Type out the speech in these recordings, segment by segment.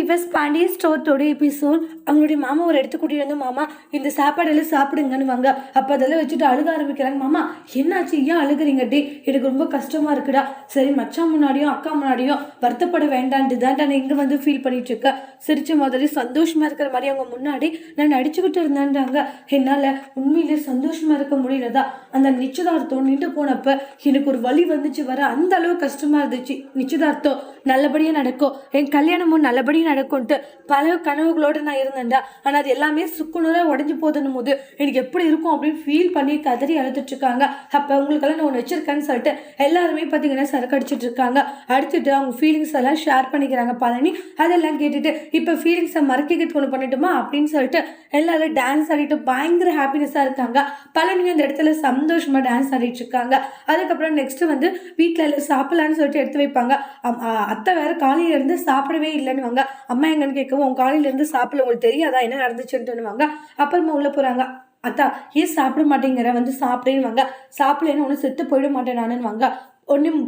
விவஸ் Pandya ஸ்டோர்ட்டோட episode அவங்களுடைய மாமா ஒரு இடத்துக்கு கூட்டிகிட்டு வந்து மாமா இந்த சாப்பாடெல்லாம் சாப்பிடுங்கன்னு வாங்க. அப்போ அதெல்லாம் வச்சுட்டு அழுக ஆரம்பிக்கிறாங்க. மாமா என்னாச்சு? ஏன் அழுகுறீங்க? டே எனக்கு ரொம்ப கஷ்டமா இருக்குடா. சரி மச்சான் முன்னாடியும் அக்கா முன்னாடியும் வருத்தப்பட வேண்டான்ட்டு தான் நான் இங்கே வந்து ஃபீல் பண்ணிட்டு இருக்கேன் சிரிச்ச மாதிரி சந்தோஷமா இருக்கிற மாதிரி அவங்க முன்னாடி நான் நடிச்சுக்கிட்டு இருந்தேன்றாங்க என்னால் உண்மையிலேயே சந்தோஷமா இருக்க முடியலதா அந்த நிச்சயதார்த்தம் நின்று போனப்போ எனக்கு ஒரு வழி வந்துச்சு. வர அந்த அளவு கஷ்டமா இருந்துச்சு. நிச்சயதார்த்தம் நல்லபடியாக நடக்கும். என் கல்யாணமும் நல்லபடியாக நடக்கும்ட்டு பல கனவுகளோடு நான் இருந்தேன்டா. ஆனால் அது எல்லாமே சுக்குநூறாக உடஞ்சி போதுன்னு போது எனக்கு எப்படி இருக்கும் அப்படின்னு ஃபீல் பண்ணி கதறி அழுதுட்டு இருக்காங்க. அப்போ உங்களுக்கெல்லாம் நான் ஒன்று வச்சிருக்கேன்னு சொல்லிட்டு எல்லாருமே பார்த்தீங்கன்னா சரக்கு அடிச்சிட்டு இருக்காங்க. அடுத்துட்டு அவங்க ஃபீலிங்ஸ் எல்லாம் ஷேர் பண்ணிக்கிறாங்க. பழனி அதெல்லாம் கேட்டுட்டு இப்போ ஃபீலிங்ஸை மறக்கிக்கிட்டு ஒன்று பண்ணட்டுமா அப்படின்னு சொல்லிட்டு எல்லாரும் டான்ஸ் ஆடிட்டு பயங்கர ஹாப்பினஸாக இருக்காங்க. பழனி அந்த இடத்துல சந்தோஷமாக டான்ஸ் ஆடிட்டு இருக்காங்க. அதுக்கப்புறம் நெக்ஸ்ட் வந்து வீட்டில் எல்லாம் சாப்பிடலான்னு சொல்லிட்டு எடுத்து வைப்பாங்க. அம்- அத்தை வேற காலையிலேருந்து சாப்பிடவே இல்லைன்னு வாங்க அம்மா எங்கன்னு கேட்கவும் உன் காலையில இருந்து சாப்பிடல உங்களுக்கு தெரியாதா? என்ன நடந்துச்சுன்ட்டுன்னுவாங்க அப்புறமா உள்ள போறாங்க. அத்தா ஏன் சாப்பிட மாட்டேங்கிற? வந்து சாப்பிடேன்னு வாங்க சாப்பிடலன்னு ஒன்று செத்து போயிட மாட்டேன் நானுன்னு வாங்க ஒன்றும்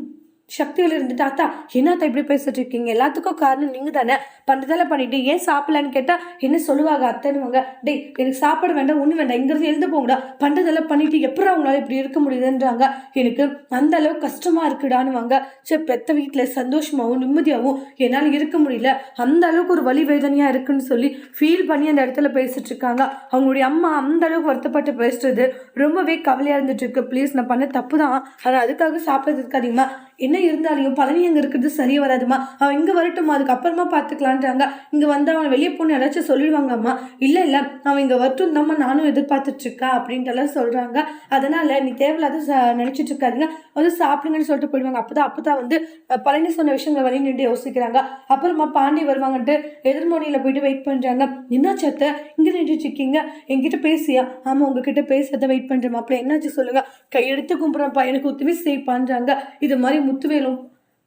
சக்தியில் இருந்துட்டு அத்தா என்னத்தா இப்படி பேசிட்டு இருக்கீங்க எல்லாத்துக்கும் காரணம் நீங்கள் தானே பண்ணுறதால பண்ணிட்டு ஏன் சாப்பிடலன்னு கேட்டால் என்ன சொல்லுவாங்க அத்தைன்னுவாங்க. டேய் எனக்கு சாப்பாடு வேண்டாம் ஒன்றும் வேண்டாம் இங்கிருந்து எழுந்து போங்கடா. பண்ணுறதெல்லாம் பண்ணிட்டு எப்படி அவங்களால இப்படி இருக்க முடியுதுன்றாங்க. எனக்கு அந்த அளவு கஷ்டமா இருக்குடான்னு சரி பெத்த வீட்டில் சந்தோஷமாகவும் நிம்மதியாகவும் என்னால் இருக்க முடியல. அந்த அளவுக்கு ஒரு வழி வேதனையாக இருக்குன்னு சொல்லி ஃபீல் பண்ணி அந்த இடத்துல பேசிட்டு இருக்காங்க அவங்களுடைய அம்மா அந்த அளவுக்கு வருத்தப்பட்டு பேசுறது ரொம்பவே கவலையாக இருந்துட்டு இருக்கு ப்ளீஸ் நான் பண்ண தப்பு தான் ஆனால் அதுக்காக சாப்பிட்றதுக்கு அதிகமாக என்ன இருந்தாலையும் பழனி அங்கே இருக்கிறது சரியே வராதுமா? அவன் இங்கே வரட்டுமா அதுக்கப்புறமா பார்த்துக்கலான்றாங்க. இங்கே வந்து அவன் வெளியே போன யாராச்சும் சொல்லிடுவாங்கம்மா இல்லை இல்லை அவன் இங்கே வரட்டும் தாம்மா நானும் எதிர்பார்த்துட்டு இருக்கா அப்படின்ட்டு எல்லாம் சொல்கிறாங்க அதனால் நீ தேவையில்லாத ச- நினைச்சிட்டு வந்து சாப்பிடுங்கன்னு சொல்லிட்டு போயிடுவாங்க. அப்போ தான் அப்போ தான் வந்து பழனி சொன்ன விஷயங்களை வழி நின்று யோசிக்கிறாங்க. அப்புறமா பாண்டி வருவாங்கன்ட்டு எதிர்மோனியில் போயிட்டு வெயிட் பண்ணுறாங்க என்னாச்சு அத்தை? இங்கே நின்றுட்டு இருக்கீங்க. என்கிட்ட பேசியா? ஆமாம் உங்ககிட்ட பேசுறத வெயிட் பண்ணுறேன் மாப்பிள்ள. என்னாச்சு சொல்லுங்கள் கையெடுத்து கும்பிட்றப்பா எனக்கு உதவி செய்ப்பான்றாங்க இது மாதிரி முத்துவேலும்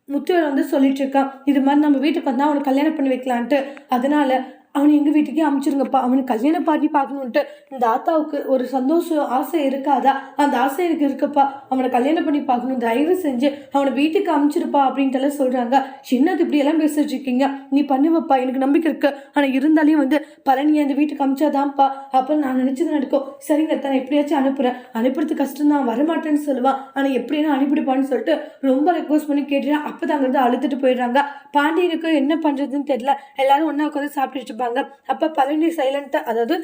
முத்துவேல் வந்து சொல்லிட்டு இருக்கான் இது மாதிரி நம்ம வீட்டுக்கு வந்தால் அவனுக்கு கல்யாணம் பண்ணி வைக்கலான்ட்டு. அதனால அவனை எங்கள் வீட்டுக்கே அமுச்சிருங்கப்பா. அவனுக்கு கல்யாண பாட்டி பார்க்கணுன்ட்டு இந்த ஆத்தாவுக்கு ஒரு சந்தோஷம் ஆசை இருக்காதா? அந்த ஆசை எனக்கு இருக்குப்பா. அவனை கல்யாணம் பண்ணி பார்க்கணும் தயவு செஞ்சு அவனை வீட்டுக்கு அமுச்சிருப்பா அப்படின்ட்டு எல்லாம் சொல்கிறாங்க என்னது இப்படியெல்லாம் பேசிட்டு இருக்கீங்க? நீ பண்ணுவப்பா எனக்கு நம்பிக்கை இருக்கு. ஆனால் இருந்தாலையும் வந்து பழனி அந்த வீட்டுக்கு அமிச்சாதான்ப்பா. அப்போ நான் நினச்சது நடக்கும். சரிங்க தான் எப்படியாச்சும் அனுப்புகிறேன் அனுப்புறது கஷ்டம் தான் வரமாட்டேன்னு சொல்லுவான். ஆனால் எப்படின்னா அனுப்பிடுப்பான்னு சொல்லிட்டு ரொம்ப ரெக்வஸ்ட் பண்ணி கேட்டுறேன் அப்போ தான் அழுத்துட்டு போயிடுறாங்க. பாண்டியனுக்கு என்ன பண்ணுறதுன்னு தெரியல. எல்லாரும் ஒன்றா உட்காந்து சாப்பிட்டுட்டு இருப்பாங்க அப்போ பழனி சைலண்ட்டாக அதாவது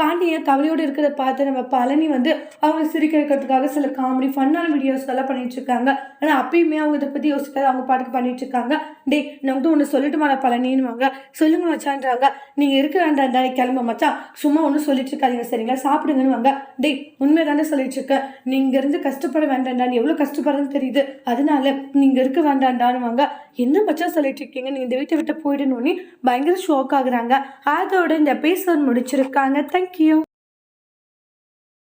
பாண்டியன் கவலையோடு இருக்கிறத பார்த்து நம்ம பழனி வந்து அவங்க சிரிக்க வைக்கிறதுக்காக சில காமெடி ஃபன்னான வீடியோஸ் எல்லாம் பண்ணிட்டு இருக்காங்க. ஆனால் அப்பயுமே அவங்க இதை பற்றி யோசிக்காத அவங்க பாட்டுக்கு பண்ணிட்டு இருக்காங்க. டேய் நான் வந்து ஒன்று சொல்லட்டுமா பழனின்னு சொல்லுங்க மச்சான்றாங்க. நீங்கள் இருக்க வேண்டாம் தானே கிளம்ப மச்சான் சும்மா ஒன்றும் சொல்லிட்டு இருக்காதீங்க சரிங்களா? சாப்பிடுங்கன்னு வாங்க டேய் உண்மை தானே சொல்லிட்டு இருக்க? நீங்கள் இருந்து கஷ்டப்பட வேண்டாம்டா எவ்வளோ கஷ்டப்படுறதுன்னு தெரியுது. அதனால நீங்கள் இருக்க வேண்டாம்டான்னு வாங்க என்ன மச்சான் சொல்லிட்டு இருக்கீங்க? நீங்கள் இந்த வீட்டை விட்டு போயிடணும்னு பயங்கர ஷோக் ஆகுறாங்க. அதோட இந்த எபிசோட் முடிச்சிருக்காங்க. Thank Thank you.